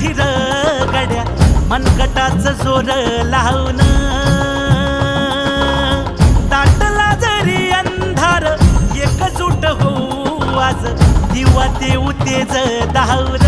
धीर गड्या मनगटाच जोर लावून ताटला जरी अंधार एकजूट होऊ आज दिवा देऊ तेज धावण.